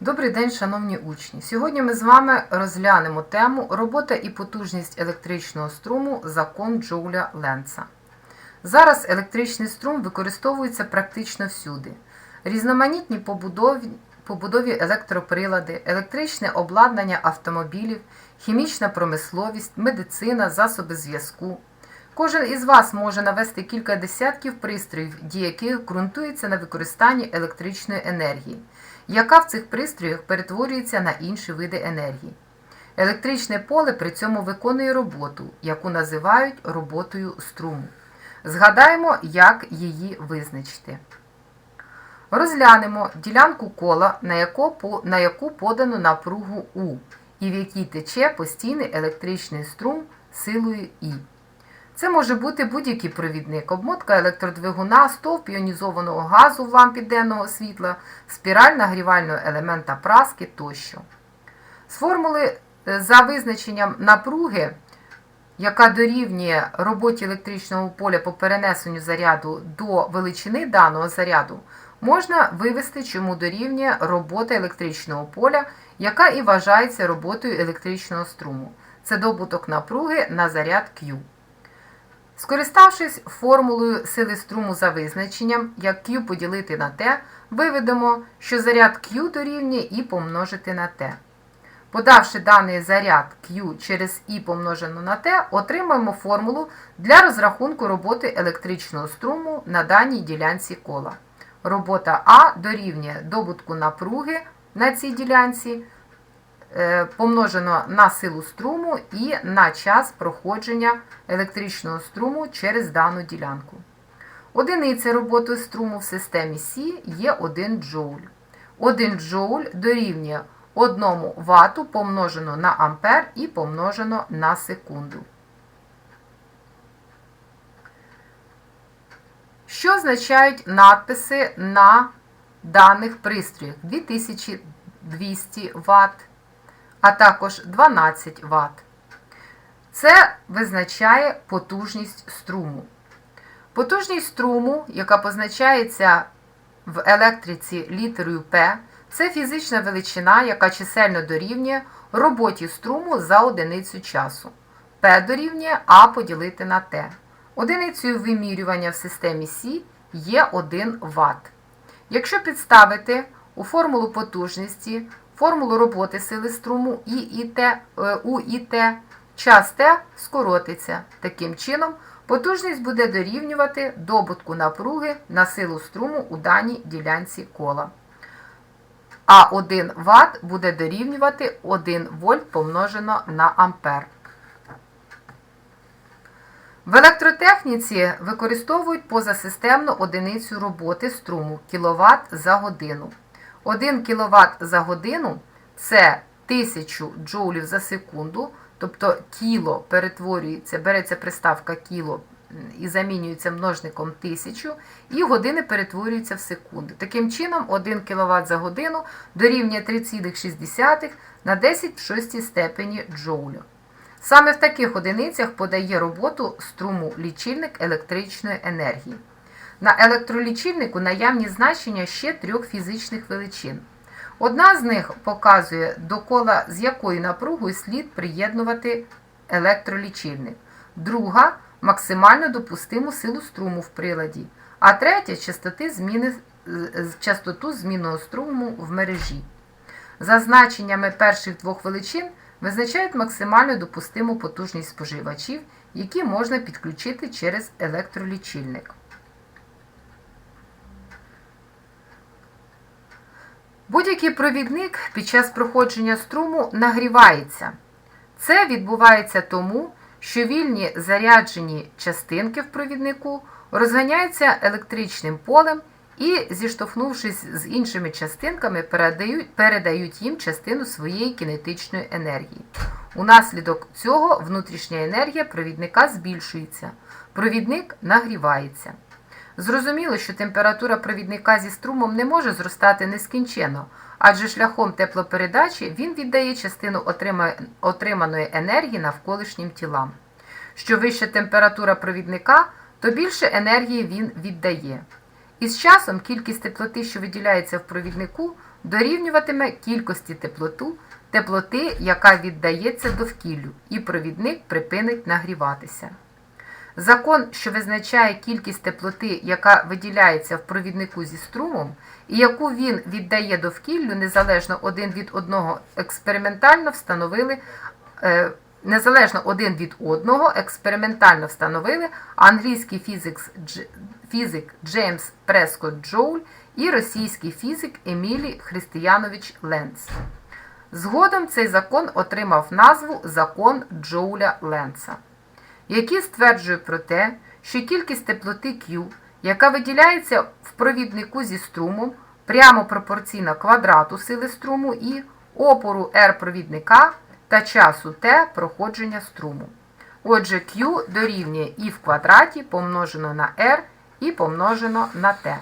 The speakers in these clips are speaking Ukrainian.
Добрий день, шановні учні! Сьогодні ми з вами розглянемо тему Робота і потужність електричного струму закон Джоуля Ленца. Зараз електричний струм використовується практично всюди. Різноманітні побудові, побудові електроприлади, електричне обладнання автомобілів, хімічна промисловість, медицина, засоби зв'язку. Кожен із вас може навести кілька десятків пристроїв, дії яких ґрунтуються на використанні електричної енергії, яка в цих пристроях перетворюється на інші види енергії. Електричне поле при цьому виконує роботу, яку називають роботою струму. Згадаємо, як її визначити. Розглянемо ділянку кола, на яку, на подано напругу У, і в якій тече постійний електричний струм силою І. Це може бути будь-який провідник, обмотка електродвигуна, стовп іонізованого газу в лампі денного світла, спіраль нагрівального елемента праски тощо. З формули е, за визначенням напруги, яка дорівнює роботі електричного поля по перенесенню заряду до величини даного заряду, можна вивести, чому дорівнює робота електричного поля, яка і вважається роботою електричного струму. Це добуток напруги на заряд Q. Скориставшись формулою сили струму за визначенням, як Q поділити на T, виведемо, що заряд Q дорівнює І помножити на T. Подавши даний заряд Q через І помножену на T, отримаємо формулу для розрахунку роботи електричного струму на даній ділянці кола. Робота А дорівнює добутку напруги на цій ділянці помножено на силу струму і на час проходження електричного струму через дану ділянку. Одиниця роботи струму в системі Сі є 1 джоуль. 1 джоуль дорівнює 1 вату помножено на ампер і помножено на секунду. Що означають надписи на даних пристроях? 2200 Вт, а також 12 Вт. Це визначає потужність струму. Потужність струму, яка позначається в електриці літерою P, це фізична величина, яка чисельно дорівнює роботі струму за одиницю часу. P дорівнює А поділити на T. Одиницею вимірювання в системі Сі є 1 Вт. Якщо підставити у формулу потужності, формулу роботи сили струму І і Т, У і Т, час Т скоротиться. Таким чином, потужність буде дорівнювати добутку напруги на силу струму у даній ділянці кола. А 1 Вт буде дорівнювати 1 вольт помножено на ампер. В електротехніці використовують позасистемну одиницю роботи струму кВт за годину. 1 кВт за годину це 1000 джоулів за секунду, тобто кіло перетворюється, береться приставка кіло і замінюється множником 1000, і години перетворюються в секунди. Таким чином, 1 кВт за годину дорівнює 3,6 на 10 в 6 степені джоулю. Саме в таких одиницях подає роботу струму лічильник електричної енергії. На електролічильнику наявні значення ще трьох фізичних величин. Одна з них показує, до кола з якою напругою слід приєднувати електролічильник. Друга максимально допустиму силу струму в приладі. А третя частоти зміни, частоту змінного струму в мережі. За значеннями перших двох величин визначають максимально допустиму потужність споживачів, які можна підключити через електролічильник. Будь-який провідник під час проходження струму нагрівається. Це відбувається тому, що вільні заряджені частинки в провіднику розганяються електричним полем і, зіштовхнувшись з іншими частинками, передають, передають їм частину своєї кінетичної енергії. Унаслідок цього внутрішня енергія провідника збільшується, провідник нагрівається. Зрозуміло, що температура провідника зі струмом не може зростати нескінченно, адже шляхом теплопередачі він віддає частину отриманої енергії навколишнім тілам. Що вища температура провідника, то більше енергії він віддає. І з часом кількість теплоти, що виділяється в провіднику, дорівнюватиме кількості теплоту, теплоти, яка віддається довкіллю, і провідник припинить нагріватися. Закон, що визначає кількість теплоти, яка виділяється в провіднику зі струмом, і яку він віддає довкіллю, незалежно один від одного, експериментально встановили. е, Незалежно один від одного, експериментально встановили англійський фізик, фізик Джеймс Прескотт Джоуль і російський фізик Емілій Християнович Ленц. Згодом цей закон отримав назву Закон Джоуля Ленца який стверджує про те, що кількість теплоти Q, яка виділяється в провіднику зі струмом, прямо пропорційна квадрату сили струму і опору R провідника та часу T проходження струму. Отже, Q дорівнює І в квадраті помножено на R і помножено на T.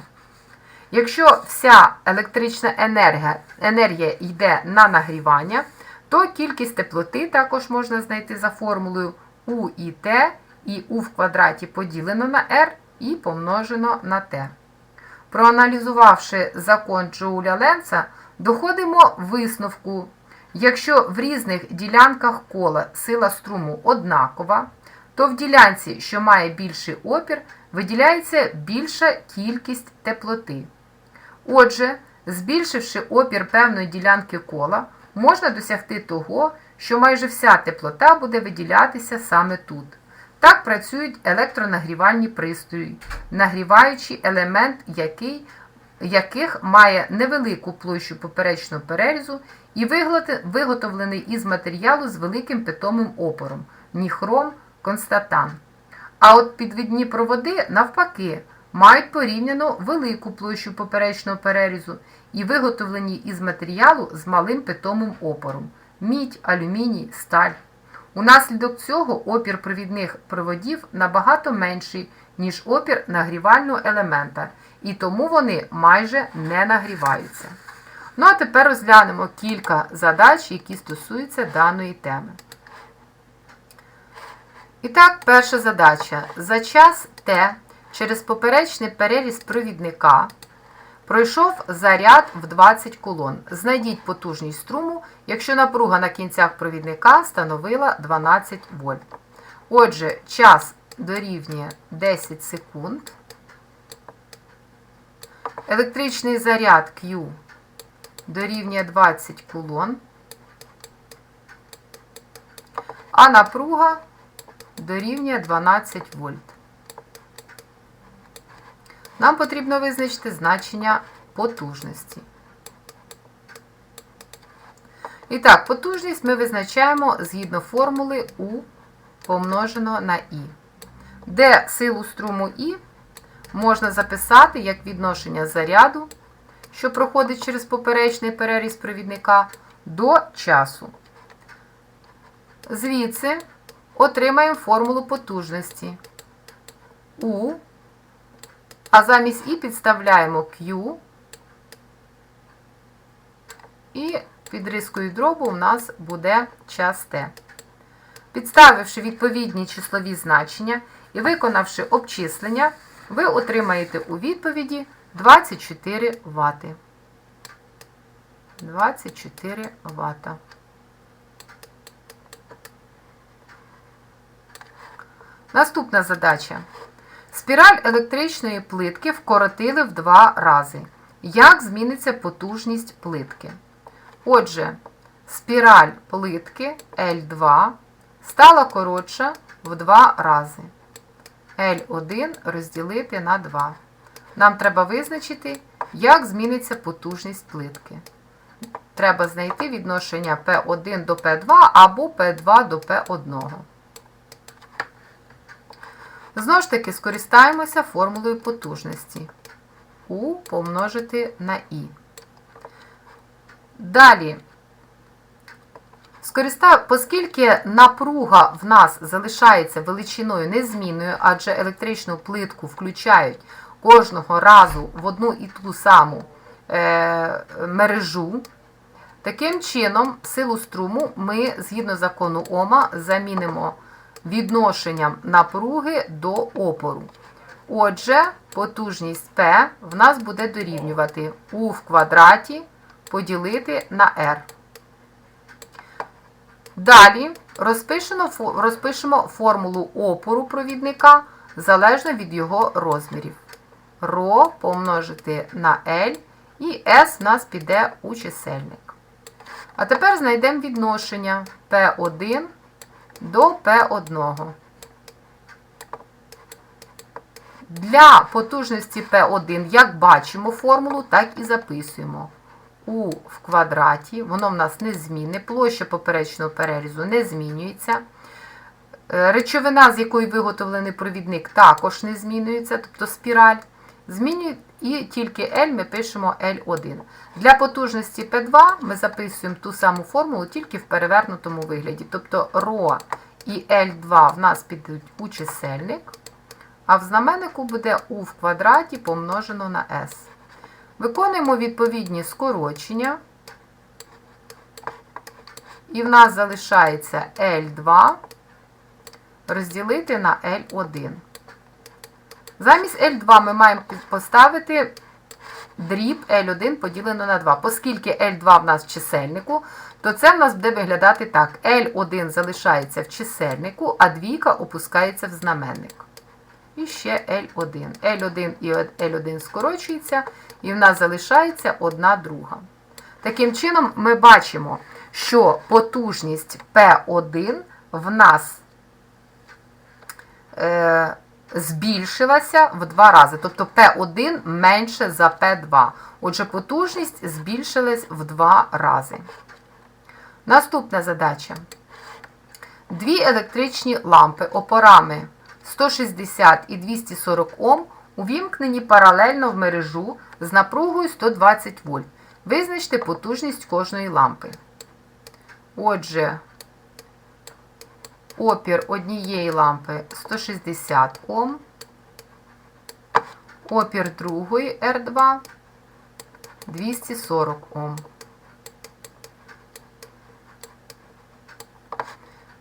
Якщо вся електрична енергія, енергія йде на нагрівання, то кількість теплоти також можна знайти за формулою У і Т, і У в квадраті поділено на R і помножено на Т. Проаналізувавши закон Джоуля Ленца, доходимо висновку, якщо в різних ділянках кола сила струму однакова, то в ділянці, що має більший опір, виділяється більша кількість теплоти. Отже, збільшивши опір певної ділянки кола, можна досягти того, що майже вся теплота буде виділятися саме тут. Так працюють електронагрівальні пристрої, нагріваючий елемент, який, яких має невелику площу поперечного перерізу і виготовлений із матеріалу з великим питомим опором ніхром, констатан. А от підвідні проводи, навпаки, мають порівняно велику площу поперечного перерізу і виготовлені із матеріалу з малим питомим опором мідь, алюміній, сталь. Унаслідок цього опір провідних проводів набагато менший, ніж опір нагрівального елемента, і тому вони майже не нагріваються. Ну а тепер розглянемо кілька задач, які стосуються даної теми. І так, перша задача. За час Т через поперечний переріз провідника пройшов заряд в 20 колон. Знайдіть потужність струму, якщо напруга на кінцях провідника становила 12 вольт. Отже, час дорівнює 10 секунд. Електричний заряд Q дорівнює 20 кулон, а напруга дорівнює 12 вольт. Нам потрібно визначити значення потужності. І так, потужність ми визначаємо згідно формули U помножено на І, де силу струму І можна записати як відношення заряду, що проходить через поперечний переріз провідника, до часу. Звідси отримаємо формулу потужності У а замість І підставляємо Q. І під рискою дробу у нас буде час Т. Підставивши відповідні числові значення і виконавши обчислення, ви отримаєте у відповіді 24 Вт. 24 Вт. Наступна задача. Спіраль електричної плитки вкоротили в два рази. Як зміниться потужність плитки? Отже, спіраль плитки L2 стала коротша в два рази. L1 розділити на 2. Нам треба визначити, як зміниться потужність плитки. Треба знайти відношення P1 до P2 або P2 до P1. Знову ж таки, скористаємося формулою потужності. У помножити на І. Далі, оскільки напруга в нас залишається величиною незмінною, адже електричну плитку включають кожного разу в одну і ту саму е, мережу, таким чином силу струму ми, згідно закону Ома, замінимо відношенням напруги до опору. Отже, потужність P в нас буде дорівнювати U в квадраті поділити на R. Далі розпишемо, формулу опору провідника залежно від його розмірів. Ро помножити на L і S в нас піде у чисельник. А тепер знайдемо відношення P1 до P1. Для потужності P1, як бачимо формулу, так і записуємо. У в квадраті, воно в нас не змінне, площа поперечного перерізу не змінюється. Е, Речовина, з якої виготовлений провідник, також не змінюється, тобто спіраль. Змінює і тільки L ми пишемо L1. Для потужності P2 ми записуємо ту саму формулу, тільки в перевернутому вигляді. Тобто ρ і L2 в нас підуть у чисельник, а в знаменнику буде U в квадраті помножено на S. Виконуємо відповідні скорочення. І в нас залишається L2 розділити на L1. Замість L2 ми маємо поставити дріб L1 поділено на 2. Оскільки L2 в нас в чисельнику, то це в нас буде виглядати так. L1 залишається в чисельнику, а двійка опускається в знаменник. І ще L1. L1 і L1 скорочується, і в нас залишається одна друга. Таким чином, ми бачимо, що потужність P1 в нас е, збільшилася в два рази. Тобто P1 менше за P2. Отже, потужність збільшилась в два рази. Наступна задача. Дві електричні лампи опорами 160 і 240 Ом увімкнені паралельно в мережу з напругою 120 вольт. Визначте потужність кожної лампи. Отже, опір однієї лампи 160 Ом, опір другої R2 240 Ом.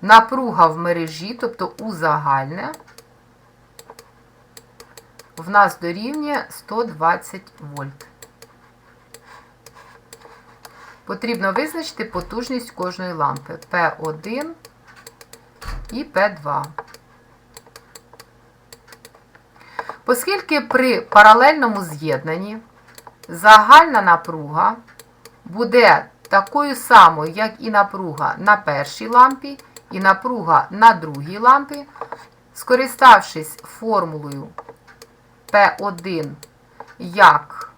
Напруга в мережі, тобто узагальне, в нас дорівнює 120 вольт. Потрібно визначити потужність кожної лампи P1 і P2. Оскільки при паралельному з'єднанні загальна напруга буде такою самою, як і напруга на першій лампі, і напруга на другій лампі, скориставшись формулою P1 як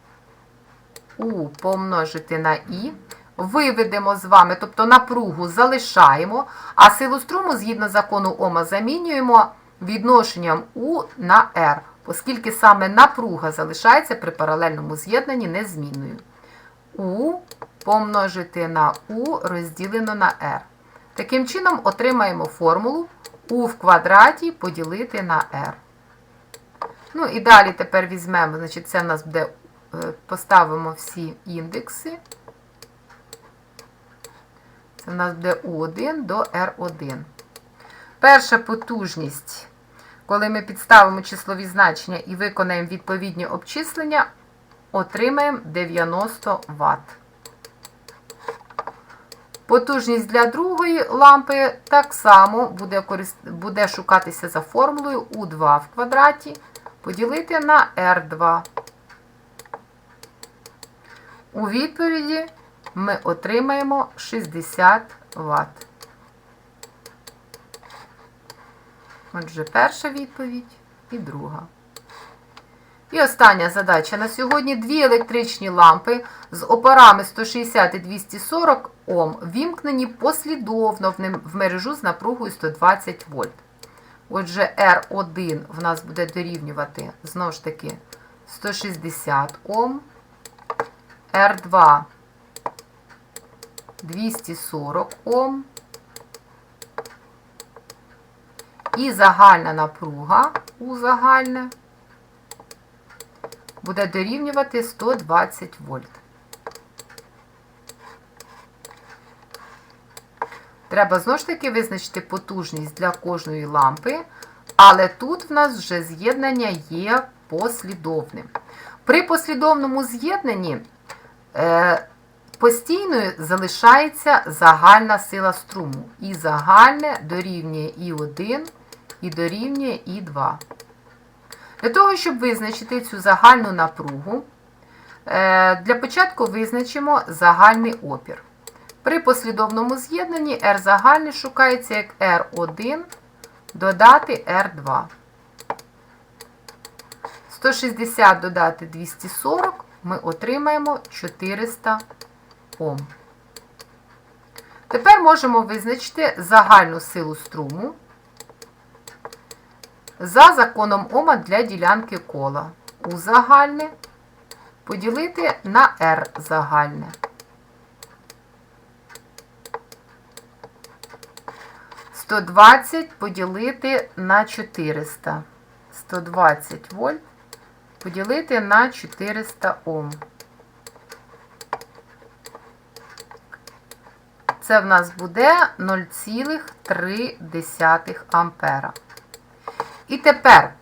U помножити на I, виведемо з вами, тобто напругу залишаємо, а силу струму згідно закону Ома замінюємо відношенням U на R, оскільки саме напруга залишається при паралельному з'єднанні незмінною. U помножити на U розділено на R. Таким чином отримаємо формулу U в квадраті поділити на R. Ну і далі тепер візьмемо, значить, це в нас буде, е, поставимо всі індекси. В нас буде U1 до R1. Перша потужність, коли ми підставимо числові значення і виконаємо відповідні обчислення, отримаємо 90 Вт. Потужність для другої лампи так само буде, буде шукатися за формулою U2 в квадраті поділити на R2. У відповіді ми отримаємо 60 Вт. Отже, перша відповідь і друга. І остання задача на сьогодні. Дві електричні лампи з опорами 160 і 240 Ом вімкнені послідовно в мережу з напругою 120 вольт. Отже, R1 в нас буде дорівнювати, знову ж таки, 160 Ом, R2 240 Ом. І загальна напруга у загальне буде дорівнювати 120 вольт. Треба знову ж таки визначити потужність для кожної лампи Але тут в нас вже з'єднання є послідовним. При послідовному з'єднанні е, постійною залишається загальна сила струму. І загальне дорівнює І1 і дорівнює І2. Для того, щоб визначити цю загальну напругу, е, для початку визначимо загальний опір. При послідовному з'єднанні R загальний шукається як R1 додати R2. 160 додати 240 ми отримаємо 400 Ом. Тепер можемо визначити загальну силу струму за законом Ома для ділянки кола. У загальне поділити на R загальне. 120 поділити на 400. 120 вольт поділити на 400 Ом. Це в нас буде 0,3 ампера. І тепер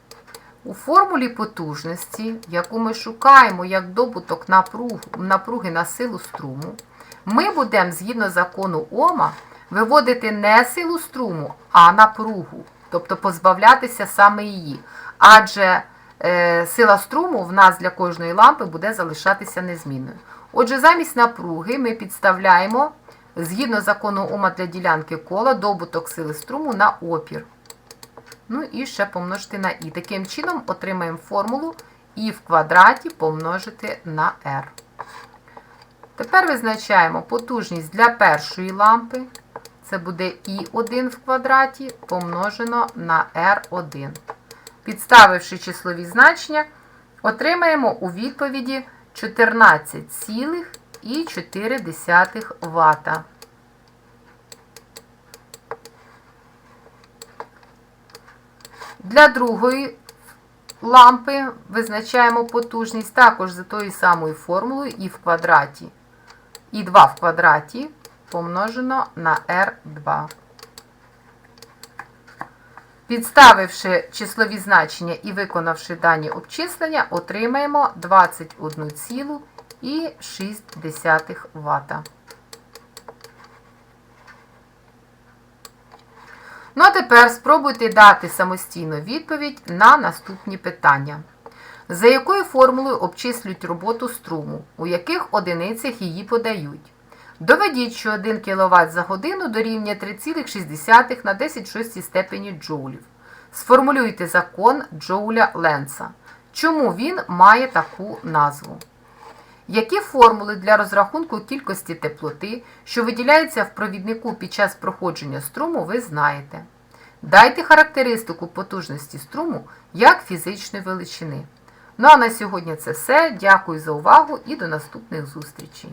у формулі потужності, яку ми шукаємо як добуток напруги на силу струму, ми будемо, згідно закону Ома, виводити не силу струму, а напругу, тобто позбавлятися саме її. Адже е, сила струму в нас для кожної лампи буде залишатися незмінною. Отже, замість напруги ми підставляємо, згідно закону Ома для ділянки кола, добуток сили струму на опір. Ну і ще помножити на І. Таким чином отримаємо формулу І в квадраті помножити на R. Тепер визначаємо потужність для першої лампи. Це буде І1 в квадраті помножено на R1. Підставивши числові значення, отримаємо у відповіді 14,4 Вт. Для другої лампи визначаємо потужність також за тою самою формулою І в квадраті. І2 в квадраті помножено на R2. Підставивши числові значення і виконавши дані обчислення, отримаємо 21,6 Вт. Ну а тепер спробуйте дати самостійно відповідь на наступні питання. За якою формулою обчислюють роботу струму, у яких одиницях її подають? Доведіть, що 1 кВт за годину дорівнює 3,6 на 10 шостій степені джоулів. Сформулюйте закон Джоуля Ленца. Чому він має таку назву? Які формули для розрахунку кількості теплоти, що виділяється в провіднику під час проходження струму, ви знаєте. Дайте характеристику потужності струму як фізичної величини. Ну а на сьогодні це все. Дякую за увагу і до наступних зустрічей.